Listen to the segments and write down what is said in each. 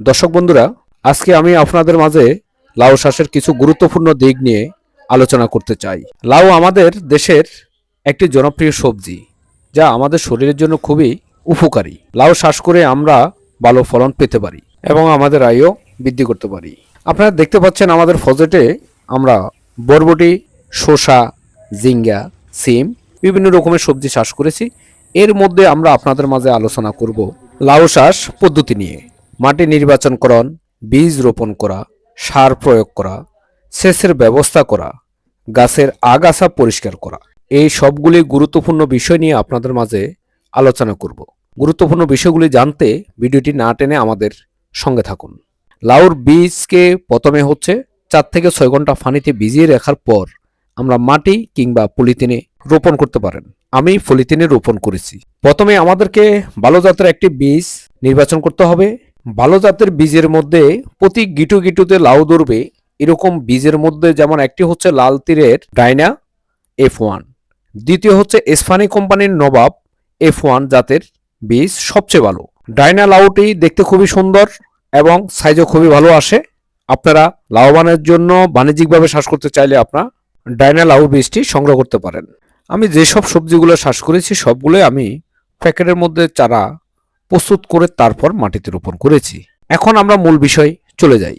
দর্শক বন্ধুরা, আজকে আমি আপনাদের মাঝে লাউ চাষের কিছু গুরুত্বপূর্ণ দিক নিয়ে আলোচনা করতে চাই। লাউ আমাদের দেশের একটি জনপ্রিয় সবজি, যা আমাদের শরীরের জন্য খুবই উপকারী। লাউ চাষ করে আমরা ভালো ফলন পেতে পারি এবং আমাদের আয়ও বৃদ্ধি করতে পারি। আপনারা দেখতে পাচ্ছেন আমাদের ফজেটে আমরা বরবটি, শসা জিঙ্গা সিম বিভিন্ন রকমের সবজি চাষ করেছি। এর মধ্যে আমরা আপনাদের মাঝে আলোচনা করব লাউ চাষ পদ্ধতি নিয়ে। মাটি নির্বাচন নির্বাচনকরণ বীজ রোপণ করা, সার প্রয়োগ করা, সেচের ব্যবস্থা করা, গাছের আগাছা পরিষ্কার করা। এই সবগুলি গুরুত্বপূর্ণ বিষয় নিয়ে আপনাদের মাঝে আলোচনা করব। গুরুত্বপূর্ণ বিষয়গুলি জানতে ভিডিওটি না টেনে আমাদের সঙ্গে থাকুন। লাউর বীজকে প্রথমে হচ্ছে চার থেকে ছয় ঘণ্টা পানিতে ভিজিয়ে রাখার পর আমরা মাটি কিংবা পলিথিনে রোপণ করতে পারেন। আমি পলিথিনে রোপণ করেছি। প্রথমে আমাদেরকে ভালো জাতের একটি বীজ নির্বাচন করতে হবে। ভালো জাতের বীজের মধ্যে প্রতি গিটু গিটুতে লাউ ধরবে, এরকম বীজের মধ্যে যেমন একটি হচ্ছে লাল তীরের ডাইনা এফ ওয়ান দ্বিতীয় হচ্ছে এসফানি কোম্পানির নবাব এফ ওয়ান জাতের বীজ সবচেয়ে ভালো। ডাইনা লাউটি দেখতে খুবই সুন্দর এবং সাইজও খুবই ভালো আসে। আপনারা লাভবানের জন্য বাণিজ্যিকভাবে চাষ করতে চাইলে আপনার ডাইনা লাউ বীজটি সংগ্রহ করতে পারেন। আমি যেসব সবজিগুলো চাষ করেছি, সবগুলোই আমি প্যাকেটের মধ্যে চারা প্রস্তুত করে তারপর মাটিতে রোপণ করেছি। এখন আমরা মূল বিষয় চলে যাই।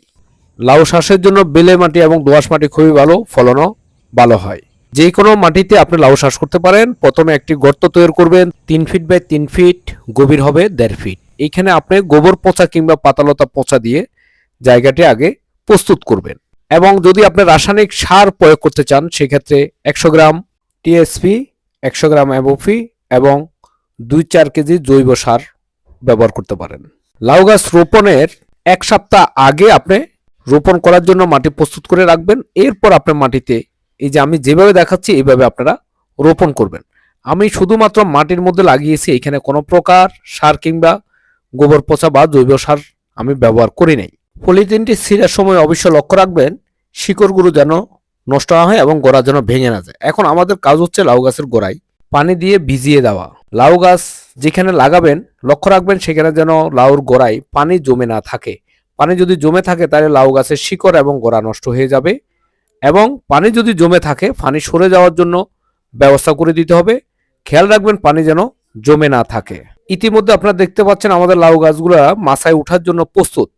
লাউ চাষের জন্য বেলে মাটি এবং দোআঁশ মাটি খুবই ভালো, ফলনও ভালো হয়। যে কোনো মাটিতে আপনি লাউ চাষ করতে পারেন। প্রথমে একটি গর্ত তৈরি করবেন, তিন ফিট বাই তিন ফিট, গভীর হবে দেড় ফিট। এইখানে আপনি গোবর পচা কিংবা পাতালতা পচা দিয়ে জায়গাটি আগে প্রস্তুত করবেন। এবং যদি আপনি রাসায়নিক সার প্রয়োগ করতে চান, সেক্ষেত্রে একশো গ্রাম টিএসপি, একশো গ্রাম অ্যাবোফি এবং দুই চার কেজি জৈব সার ব্যবহার করতে পারেন। লাউ গাছ রোপণের এক সপ্তাহ আগে আপনি রোপণ করার জন্য মাটি প্রস্তুত করে রাখবেন। এরপর আপনি মাটিতে এই যে আমি যেভাবে দেখাচ্ছি, এইভাবে আপনারা রোপণ করবেন। আমি শুধুমাত্র মাটির মধ্যে লাগিয়েছি, এখানে কোনো প্রকার সার কিংবা গোবর পচা বা জৈব সার আমি ব্যবহার করি নাই। পলিথিনটি ছিঁড়ার সময় অবশ্য লক্ষ্য রাখবেন, শিকড়গুলো যেন নষ্ট না হয় এবং গোড়া যেন ভেঙে না যায়। এখন আমাদের কাজ হচ্ছে লাউ গাছের গোড়ায় পানি দিয়ে ভিজিয়ে দেওয়া। লাউ গাছ যেখানে লাগাবেন, লক্ষ্য রাখবেন সেখানে যেন লাউর গোড়ায় পানি জমে না থাকে। পানি যদি জমে থাকে তাহলে লাউ গাছের শিকড় এবং গোড়া নষ্ট হয়ে যাবে এবং পানি যদি জমে থাকে, পানি সরে যাওয়ার জন্য ব্যবস্থা করে দিতে হবে। খেয়াল রাখবেন পানি যেন জমে না থাকে। ইতিমধ্যে আপনারা দেখতে পাচ্ছেন আমাদের লাউ গাছগুলো মাথায় ওঠার জন্য প্রস্তুত।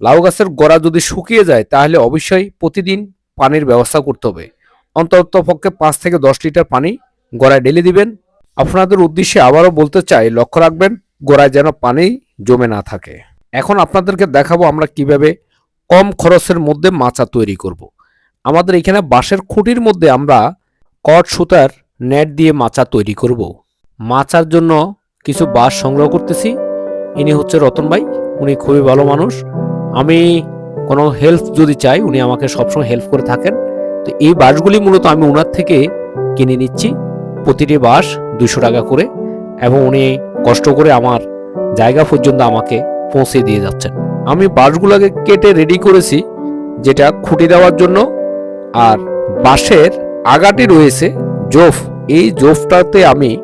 লাউ গাছের গোড়া যদি শুকিয়ে যায়, তাহলে অবশ্যই প্রতিদিন পানির ব্যবস্থা করতে হবে। অন্তত পক্ষে পাঁচ থেকে দশ লিটার পানি গোড়ায় ঢেলে দিবেন। আপনাদের উদ্দেশ্যে আবারও বলতে চাই, লক্ষ্য রাখবেন, গোড়ায় যেন পানি জমে না থাকে। এখন আপনাদেরকে দেখাবো আমরা কীভাবে কম খরচের মধ্যে মাচা তৈরি করব। আমাদের এখানে বাঁশের খুঁটির মধ্যে আমরা কট সুতার নেট দিয়ে মাচা তৈরি করব। মাচার জন্য কিছু বাঁশ সংগ্রহ করতেছি। ইনি হচ্ছে রতন ভাই, উনি খুবই ভালো মানুষ। আমি কোনো হেল্প যদি চাই, উনি আমাকে সবসময় হেল্প করে থাকেন। তো এই বাঁশগুলি মূলত আমি ওনার থেকে কিনে নিচ্ছি। প্রতিটি বাঁশ দুশো টাকা করে এবং উনি কষ্ট করে আমার জায়গা পর্যন্ত আমাকে পৌঁছে দিয়ে যাচ্ছেন। আমি বাঁশগুলোকে কেটে রেডি করেছি, যেটা খুঁটি দেওয়ার জন্য। আর বাঁশের আগাটি রয়েছে, জোফ। এই জোফটাতে আমি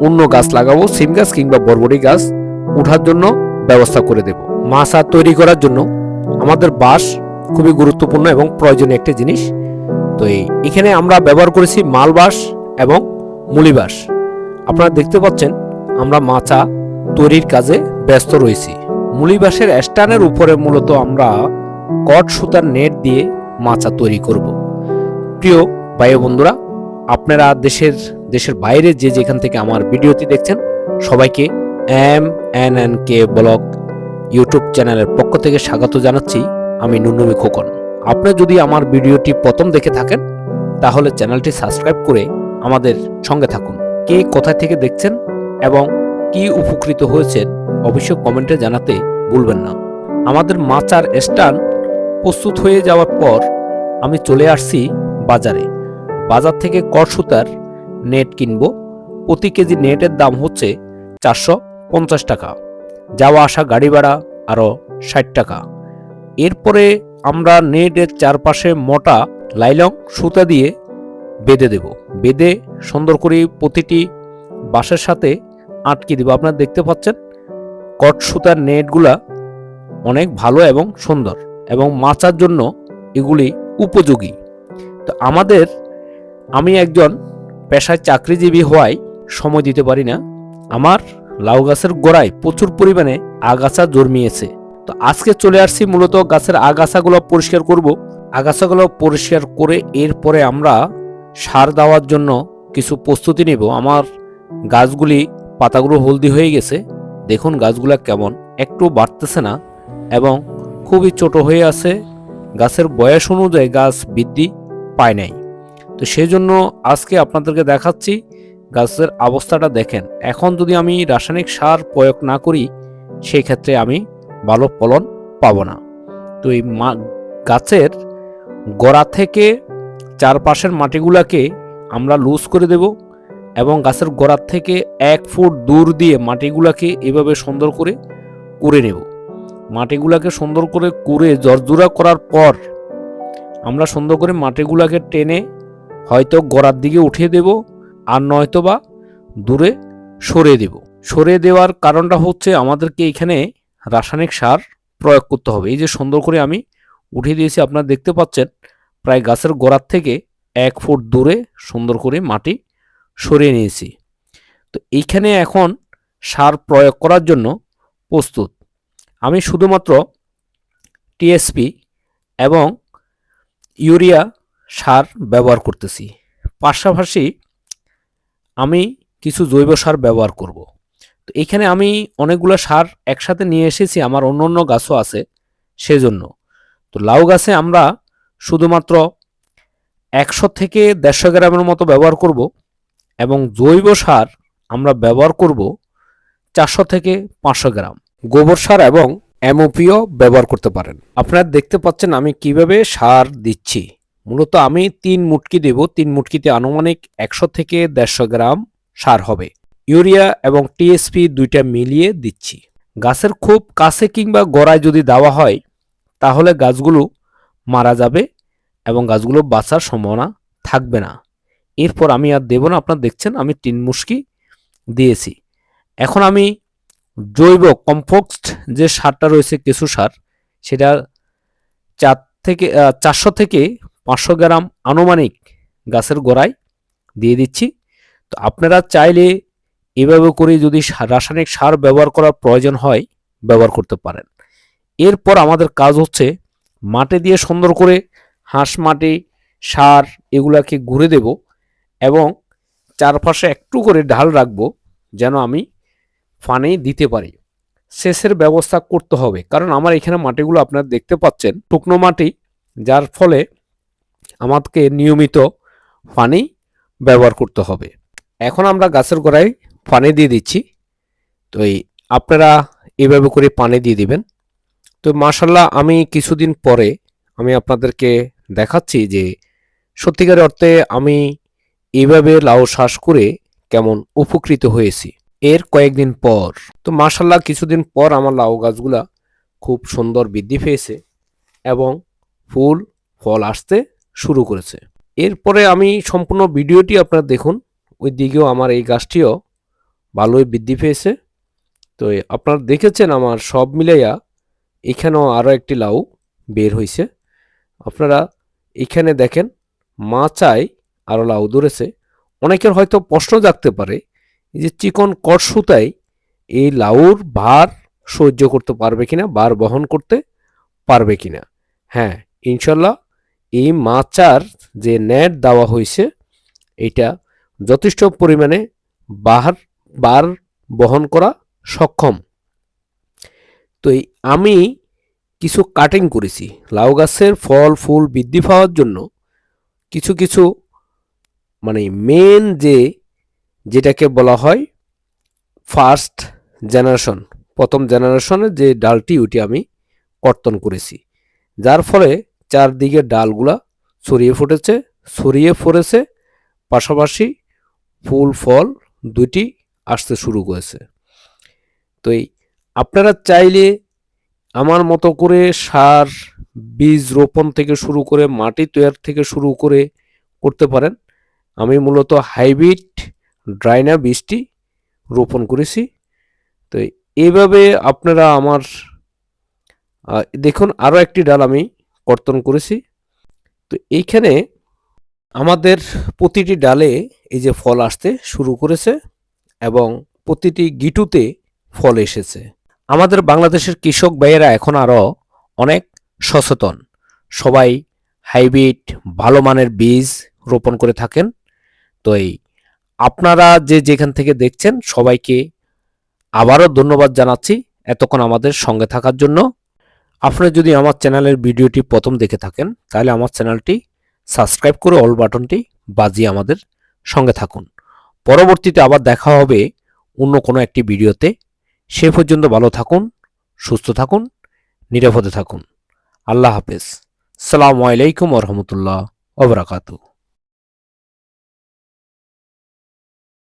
অন্য গাছ লাগাবো, সিম গাছ কিংবা বরবটি গাছ উঠার জন্য ব্যবস্থা করে দেব। মাছা তৈরি করার জন্য আমাদের বাঁশ খুবই গুরুত্বপূর্ণ এবং প্রয়োজনীয় একটি জিনিস। তো এই- এখানে আমরা ব্যবহার করেছি মাল বাঁশ এবং মুলি বাঁশ আপনারা দেখতে পাচ্ছেন, আমরা মাচা তৈরির কাজে ব্যস্ত রয়েছি। মুলি বাঁশের স্ট্যান্ডের উপরে মূলত আমরা কট সুতার নেট দিয়ে মাচা তৈরি করব। প্রিয় ও বন্ধুরা, আপনারা দেশের দেশের বাইরে যে যেখান থেকে আমার ভিডিওটি দেখছেন, সবাইকে M N N K blog YouTube চ্যানেলের পক্ষ থেকে স্বাগত জানাচ্ছি আমি নুনমি খোকন। আপনি যদি আমার ভিডিওটি প্রথম দেখে থাকেন, তাহলে চ্যানেলটি সাবস্ক্রাইব করে আমাদের সঙ্গে থাকুন। কে কোথায় থেকে দেখছেন এবং কি উপকৃত হয়েছেন অবশ্যই কমেন্টে জানাতে ভুলবেন না। আমাদের মাচার স্ট্যান্ড প্রস্তুত হয়ে যাওয়ার পর আমি চলে আসছি বাজারে। বাজার থেকে কট সুতার নেট কিনবো। প্রতি কেজি নেটের দাম হচ্ছে চারশো পঞ্চাশ টাকা। যাওয়া আসা গাড়ি ভাড়া আরও ষাট টাকা। এরপরে আমরা নেটের চারপাশে মোটা লাইলং সুতা দিয়ে বেঁধে দেব। বেঁধে সুন্দর করে প্রতিটি বাঁশের সাথে আটকে দেব। আপনারা দেখতে পাচ্ছেন, কট সুতার নেটগুলা অনেক ভালো এবং সুন্দর এবং মাচার জন্য এগুলি উপযোগী। তো আমাদের, আমি একজন পেশায় চাকরিজীবী হওয়ায় সময় দিতে পারি না। আমার লাউ গাছের গোড়ায় প্রচুর পরিমাণে আগাছা জন্মিয়েছে। তো আজকে চলে আসছি মূলত গাছের আগাছাগুলো পরিষ্কার করব। আগাছাগুলো পরিষ্কার করে এরপরে আমরা সার দেওয়ার জন্য কিছু প্রস্তুতি নেব। আমার গাছগুলি পাতাগুলো হলদি হয়ে গেছে। দেখুন গাছগুলো কেমন। একটু বাড়তেছে না এবং খুবই ছোট হয়ে আছে। গাছের বয়স অনুযায়ী গাছ বৃদ্ধি পায় নাই। তো সেই জন্য আজকে আপনাদেরকে দেখাচ্ছি গাছের অবস্থাটা দেখেন। এখন যদি আমি রাসায়নিক সার প্রয়োগ না করি সেই ক্ষেত্রে আমি ভালো ফলন পাবো না। তো এই গাছের গোড়া থেকে চারপাশের মাটিগুলাকে আমরা লুজ করে দেব এবং গাছের গোড়ার থেকে এক ফুট দূর দিয়ে মাটিগুলাকে এভাবে সুন্দর করে করে নেব। মাটিগুলাকে সুন্দর করে কুড়ে জর্জুরা করার পর আমরা সুন্দর করে মাটিগুলাকে টেনে হয়তো গোড়ার দিকে উঠিয়ে দেব আর নয়তো বা দূরে সরিয়ে দেব। সরিয়ে দেওয়ার কারণটা হচ্ছে আমাদেরকে এখানে রাসায়নিক সার প্রয়োগ করতে হবে। এই যে সুন্দর করে আমি উঠিয়ে দিয়েছি, আপনারা দেখতে পাচ্ছেন প্রায় গাছের গোড়ার থেকে এক ফুট দূরে সুন্দর করে মাটি সরিয়ে নিয়েছি। তো এইখানে এখন সার প্রয়োগ করার জন্য প্রস্তুত। আমি শুধুমাত্র টিএসপি এবং ইউরিয়া সার ব্যবহার করতেছি। পাশাপাশি আমি কিছু জৈব সার ব্যবহার করব। তো এখানে আমি অনেকগুলো সার একসাথে নিয়ে এসেছি, আমার অন্য অন্য গাছও আছে সেজন্য। তো লাউ গাছে আমরা শুধুমাত্র একশো থেকে দেড়শো গ্রামের মতো ব্যবহার করব এবং জৈব সার আমরা ব্যবহার করব চারশো থেকে পাঁচশো গ্রাম। গোবর সার এবং এমওপিও ব্যবহার করতে পারেন। আপনারা দেখতে পাচ্ছেন আমি কীভাবে সার দিচ্ছি। মূলত আমি তিন মুটকি দেব। তিন মুটকিতে আনুমানিক একশো থেকে দেড়শো গ্রাম সার হবে। ইউরিয়া এবং টিএসপি দুইটা মিলিয়ে দিচ্ছি। গাছের খুব কাছে কিংবা গোড়ায় যদি দেওয়া হয়, তাহলে গাছগুলো মারা যাবে এবং গাছগুলো বাঁচার সম্ভাবনা থাকবে না। এরপর আমি আর দেব না, আপনারা দেখছেন আমি তিন মুশকি দিয়েছি। এখন আমি জৈব কম্পোস্ট যে সারটা রয়েছে কেঁচু সার, সেটা চার থেকে চারশো থেকে পাঁচশো গ্রাম আনুমানিক গাছের গোড়ায় দিয়ে দিচ্ছি। তো আপনারা চাইলে এভাবে করে যদি রাসায়নিক সার ব্যবহার করার প্রয়োজন হয়, ব্যবহার করতে পারেন। এরপর আমাদের কাজ হচ্ছে মাটি দিয়ে সুন্দর করে হাঁস, মাটি, সার এগুলাকে ঘুরে দেব এবং চারপাশে একটু করে ঢাল রাখব যেন আমি পানি দিতে পারি। সেচের ব্যবস্থা করতে হবে। কারণ আমার এখানে মাটিগুলো আপনারা দেখতে পাচ্ছেন, শুকনো মাটি, যার ফলে আমাদেরকে নিয়মিত পানি ব্যবহার করতে হবে। এখন আমরা গাছের গোড়ায় পানি দিয়ে দিচ্ছি। তো এই আপনারা এভাবে করে পানি দিয়ে দিবেন। তো মাশাল্লাহ আমি কিছুদিন পরে আমি আপনাদেরকে দেখাচ্ছি যে সত্যিকার অর্থে আমি এইভাবে লাউ শ্বাস করে কেমন উপকৃত হয়েছি। এর কয়েকদিন পর। তো মাশাল্লাহ কিছুদিন পর আমার লাউ গাছগুলা খুব সুন্দর বৃদ্ধি পেয়েছে এবং ফুল, ফল আসতে শুরু করেছে। এরপরে আমি সম্পূর্ণ ভিডিওটি আপনারা দেখুন, ওই দিকেও আমার এই গাছটিও ভালোই বৃদ্ধি পেয়েছে। তো আপনারা দেখেছেন আমার সব মিলাইয়া এখানেও আরও একটি লাউ বের হয়েছে আপনারা এখানে দেখেন মাচায় আরও লাউ ধরেছে। অনেকের হয়তো প্রশ্ন জাগতে পারে যে চিকন কট সুতায় এই লাউর ভার সহ্য করতে পারবে কিনা বার বহন করতে পারবে কিনা? হ্যাঁ ইনশাল্লাহ এই মাচার যে নেট দেওয়া হয়েছে এটা যথেষ্ট পরিমাণে বার বার বহন করা সক্ষম। তো আমি কিছু কাটিং করেছি। লাউ গাছের ফল, ফুল বৃদ্ধি পাওয়ার জন্য কিছু কিছু মানে মেন যে যেটাকে বলা হয় ফার্স্ট জেনারেশন প্রথম জেনারেশনের যে ডালটি ওটি আমি কর্তন করেছি। যার ফলে চারদিকে ডালগুলা ছড়িয়ে ফুটেছে, ছড়িয়ে পড়েছে, পাশাপাশি ফুল, ফল দুটি আসতে শুরু করেছে। তো এই আপনারা চাইলে আমার মতো করে সার, বীজ রোপণ থেকে শুরু করে মাটি তৈরি থেকে শুরু করে করতে পারেন। আমি মূলত হাইব্রিড ড্রাইনা বীজটি রোপণ করেছি। তো এইভাবে আপনারা আমার দেখুন আরও একটি ডাল আমি কর্তন করেছি। তো এইখানে আমাদের প্রতিটি ডালে এই যে ফল আসতে শুরু করেছে এবং প্রতিটি গিটুতে ফল এসেছে। আমাদের বাংলাদেশের কৃষক ভাইয়েরা এখন আরও অনেক সচেতন। সবাই হাইব্রিড ভালো মানের বীজ রোপণ করে থাকেন। তো এই আপনারা যে যেখান থেকে দেখছেন, সবাইকে আবারও ধন্যবাদ জানাচ্ছি এতক্ষণ আমাদের সঙ্গে থাকার জন্য। আপনি যদি আমার চ্যানেলের ভিডিওটি প্রথম দেখে থাকেন, তাহলে আমার চ্যানেলটি সাবস্ক্রাইব করে অল বাটনটি বাজিয়ে আমাদের সঙ্গে থাকুন। পরবর্তীতে আবার দেখা হবে অন্য কোনো একটি ভিডিওতে। সে পর্যন্ত ভালো থাকুন সুস্থ থাকুন নিরাপদে থাকুন। আল্লাহ হাফেজ। সালামু আলাইকুম রহমতুল্লাহ ওবরাকাতু